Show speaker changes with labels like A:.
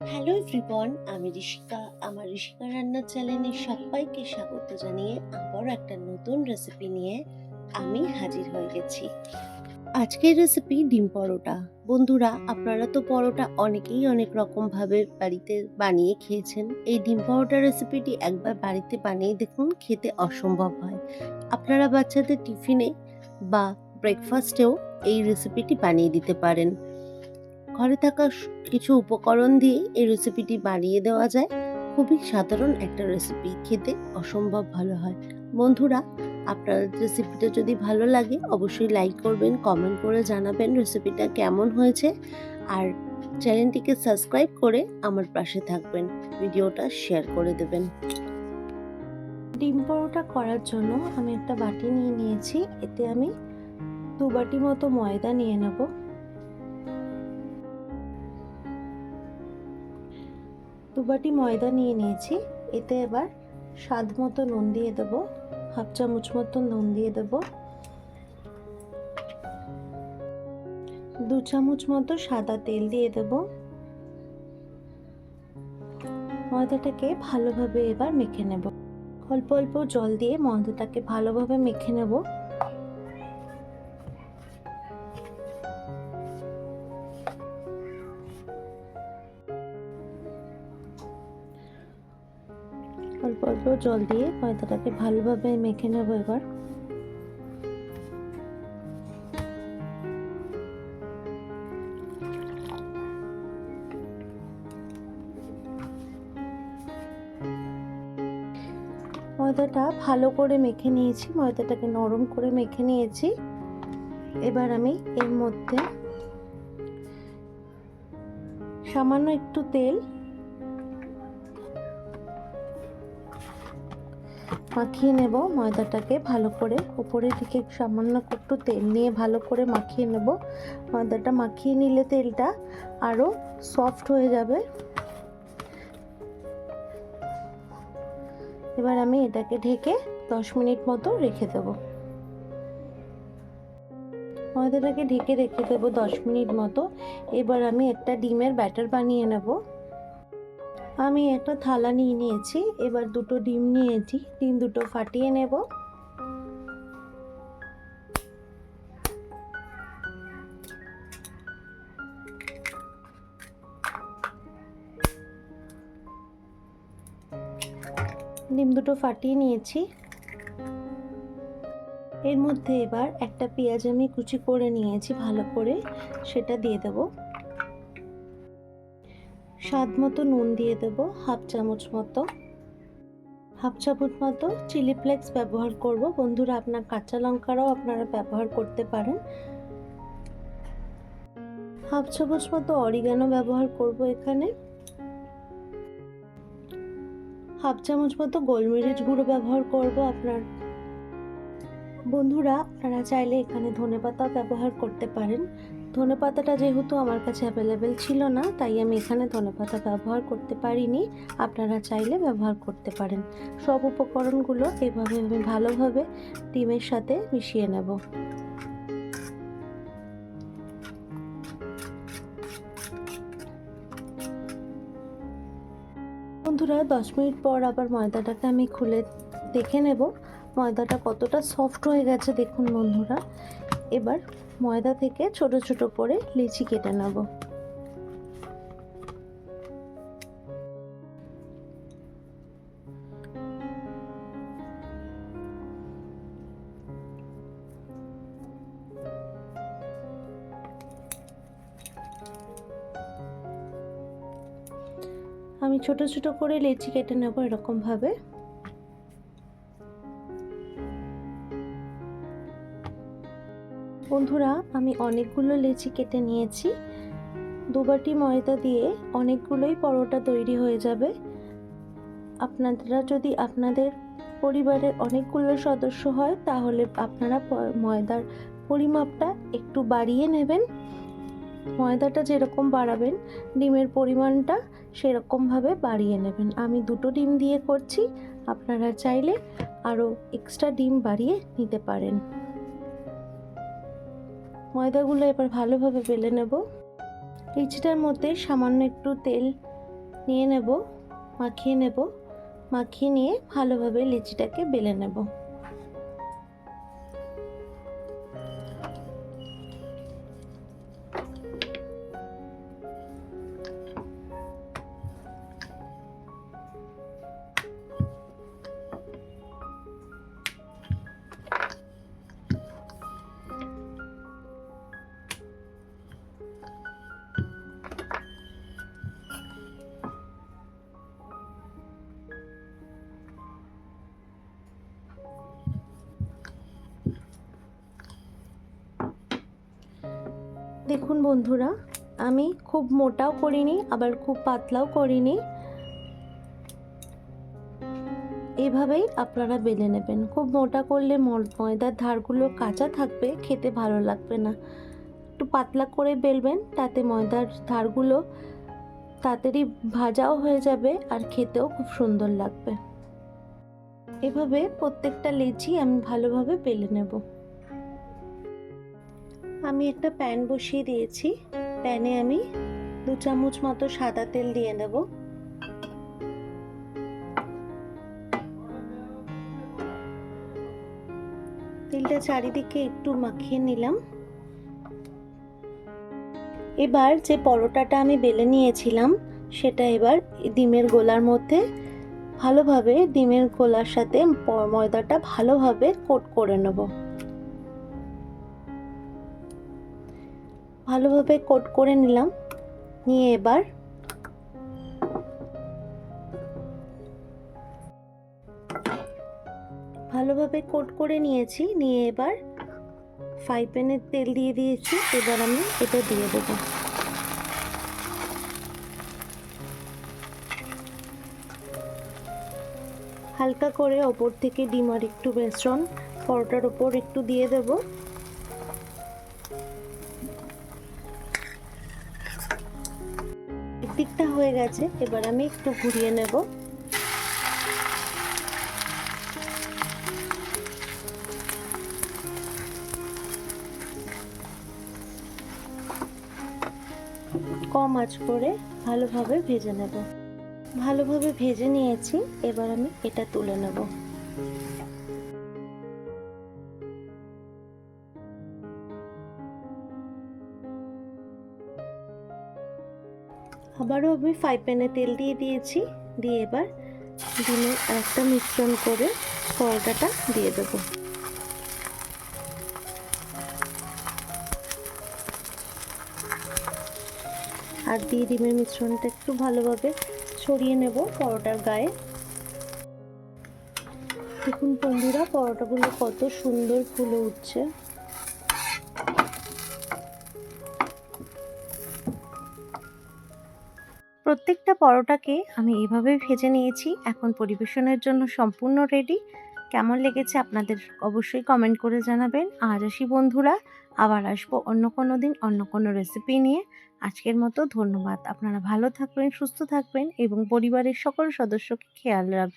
A: Hello everyone আমি ঋষিকা আমার ঋষিকা রান্নার চ্যানেলে সবাইকে স্বাগত জানিয়ে আবার একটা নতুন রেসিপি নিয়ে আমি হাজির হয়ে গেছি। আজকের রেসিপি ডিম পরোটা। বন্ধুরা, আপনারা তো পরোটা অনেকেই অনেক রকম ভাবে বাড়িতে বানিয়ে খেয়েছেন। এই ডিম পরোটা রেসিপিটি একবার বাড়িতে বানিয়ে দেখুন, খেতে অসম্ভব হয়। আপনারা বাচ্চাদের টিফিনে বা ব্রেকফাস্টেও এই রেসিপিটি বানিয়ে দিতে পারেন। ঘরে থাকা কিছু উপকরণ দিয়ে এই রেসিপিটি বানিয়ে দেওয়া যায়। খুবই সাধারণ একটা রেসিপি খেতে অসম্ভব ভালো হয়। বন্ধুরা, আপনার রেসিপিটা যদি ভালো লাগে, অবশ্যই লাইক করবেন কমেন্ট করে জানাবেন রেসিপিটা কেমন হয়েছে। আর চ্যানেলটিকে সাবস্ক্রাইব করে আমার পাশে থাকবেন, ভিডিওটা শেয়ার করে দেবেন। ডিম পরোটা করার জন্য আমি একটা বাটি নিয়ে নিয়েছি, এতে আমি দু বাটি মতো ময়দা নিয়ে নেব। দু বাটি ময়দা নিয়ে নিয়েছি। এতে এবার স্বাদ মতো নুন দিয়ে দেব, হাফ চামচ মতো নুন দিয়ে দেব। দু চামচ মতো সাদা তেল দিয়ে দেব। ময়দাটাকে ভালোভাবে এবার মেখে নেব। অল্প অল্প জল দিয়ে ময়দাটাকে ভালোভাবে মেখে নেব। অল্প জল দিয়ে ময়দাটাকে ভালোভাবে মেখে নেব এবার। ময়দাটা ভালো করে মেখে নিয়েছি, ময়দাটাকে নরম করে মেখে নিয়েছি। এবার আমি এর মধ্যে সামান্য একটু তেল মাখিয়ে নেব। ময়দাটাকে ভালো করে উপরে দিকে সামান্য একটু তেল নিয়ে ভালো করে মাখিয়ে নেব। ময়দাটা মাখিয়ে নিলে তেলটা আরও সফট হয়ে যাবে। এবার আমি এটাকে ঢেকে দশ মিনিট মতো রেখে দেব। ময়দাটাকে ঢেকে রেখে দেব দশ মিনিট মতো। এবার আমি একটা ডিমের ব্যাটার বানিয়ে নেব। আমি একটা থালা নিয়ে নিয়েছি, এবার দুটো ডিম নিয়েছি ডিম দুটো ফাটিয়ে নেব। ডিম দুটো ফাটিয়ে নিয়েছি। এর মধ্যে এবার একটা পেঁয়াজ আমি কুচি করে নিয়েছি ভালো করে, সেটা দিয়ে দেবো। স্বাদ মতো নুন দিয়ে দেবো, হাফ চামচ মতো। হাফ চামচ মতো চিলি ফ্লেক্স ব্যবহার করব। বন্ধুরা, আপনার কাঁচা লঙ্কারও আপনারা ব্যবহার করতে পারেন। হাফ চামচ মতো অরিগানো ব্যবহার করব এখানে। হাফ চামচ মতো গোলমরিচ গুঁড়ো ব্যবহার করব আপনার। বন্ধুরা, আপনারা চাইলে এখানে ধনেপাতা ব্যবহার করতে পারেন। ধনে পাতাটা যেহেতু আমার কাছে অ্যাভেলেবেল ছিল না, তাই আমি এখানে ধনে পাতা ব্যবহার করতে পারিনি। আপনারা চাইলে ব্যবহার করতে পারেন। সব উপকরণগুলো এভাবে আমি ভালোভাবে ডিমের সাথে মিশিয়ে নেব। বন্ধুরা, দশ মিনিট পর আবার ময়দাটাকে আমি খুলে দেখে নেব। ময়দাটা কতটা সফট হয়ে গেছে দেখুন বন্ধুরা। এবার ময়দা থেকে ছোট ছোট করে লিচি কেটে নেব। আমি ছোট ছোট করে লেচি কেটে নেব এরকম বন্ধুরা, আমি অনেকগুলো লেচি কেটে নিয়েছি। দুবাটি ময়দা দিয়ে অনেকগুলোই পরোটা তৈরি হয়ে যাবে। আপনারা যদি আপনাদের পরিবারের অনেকগুলো সদস্য হয়, তাহলে আপনারা ময়দার পরিমাপটা একটু বাড়িয়ে নেবেন। ময়দাটা যেরকম বাড়াবেন, ডিমের পরিমাণটা সেরকমভাবে বাড়িয়ে নেবেন। আমি দুটো ডিম দিয়ে করছি, আপনারা চাইলে আরও এক্সট্রা ডিম বাড়িয়ে নিতে পারেন। ময়দাগুলো এবার ভালোভাবে বেলে নেব। লিচিটার মধ্যে সামান্য একটু তেল নিয়ে নেব, মাখিয়ে নেব, মাখিয়ে নিয়ে ভালোভাবে লিচিটাকে বেলে নেব। দেখুন বন্ধুরা, আমি খুব মোটাও করিনি, আবার খুব পাতলাও করিনি। এভাবেই আপনারা বেলে নেবেন। খুব মোটা করলে ময়দার ধারগুলো কাঁচা থাকবে, খেতে ভালো লাগবে না। একটু পাতলা করে বেলবেন, তাতে ময়দার ধারগুলো তাড়াতাড়ি ভাজাও হয়ে যাবে আর খেতেও খুব সুন্দর লাগবে। এভাবে প্রত্যেকটা লেচি আমি ভালোভাবে বেলে নেব। আমি একটা প্যান বসিয়ে দিয়েছি। প্যানে আমি দু চামচ মতো সাদা তেল দিয়ে নেব তেলটা চারিদিকে একটু মাখিয়ে নিলাম। এবার যে পরোটাটা আমি বেলে নিয়েছিলাম, সেটা এবার ডিমের গোলার মধ্যে ভালোভাবে ডিমের গোলার সাথে ময়দাটা ভালোভাবে কোট করে নেব। ভালোভাবে কোট করে নিলাম। নিয়ে এবার ভালোভাবে কোট করে নিয়েছি। নিয়ে এবার ফ্রাই প্যানের তেল দিয়ে দিয়েছি। এবার আমি এটা দিয়ে দেবো। হালকা করে ওপর থেকে ডিম আর একটু বেসন, পরোটার ওপর একটু দিয়ে দেবো। দিকটা হয়ে গেছে, এবার আমি একটু ঘুরিয়ে নেব। কম আঁচ করে ভালোভাবে ভেজে নেব। ভালোভাবে ভেজে নিয়েছি, এবার আমি এটা তুলে নেব। আবারও আমি ফ্রাই প্যানে তেল দিয়ে দিয়েছি। দিয়ে এবার ডিমের একটা মিশ্রণ করে পরোটাটা দিয়ে দেবো। আর দিয়ে ডিমের মিশ্রণটা একটু ভালোভাবে ছড়িয়ে নেব পরোটার গায়ে। দেখুন বন্ধুরা, পরোটাগুলো কত সুন্দর ফুলে উঠছে। প্রত্যেকটা পরোটাকে আমি এভাবে ভেজে নিয়েছি। এখন পরিবেশনের জন্য সম্পূর্ণ রেডি কেমন লেগেছে আপনাদের অবশ্যই কমেন্ট করে জানাবেন। আজ আসি বন্ধুরা, আবার আসব অন্য কোনো দিন, অন্য কোনো রেসিপি নিয়ে। আজকের মতো ধন্যবাদ। আপনারা ভালো থাকবেন, সুস্থ থাকবেন এবং পরিবারের সকল সদস্যকে খেয়াল রাখবেন।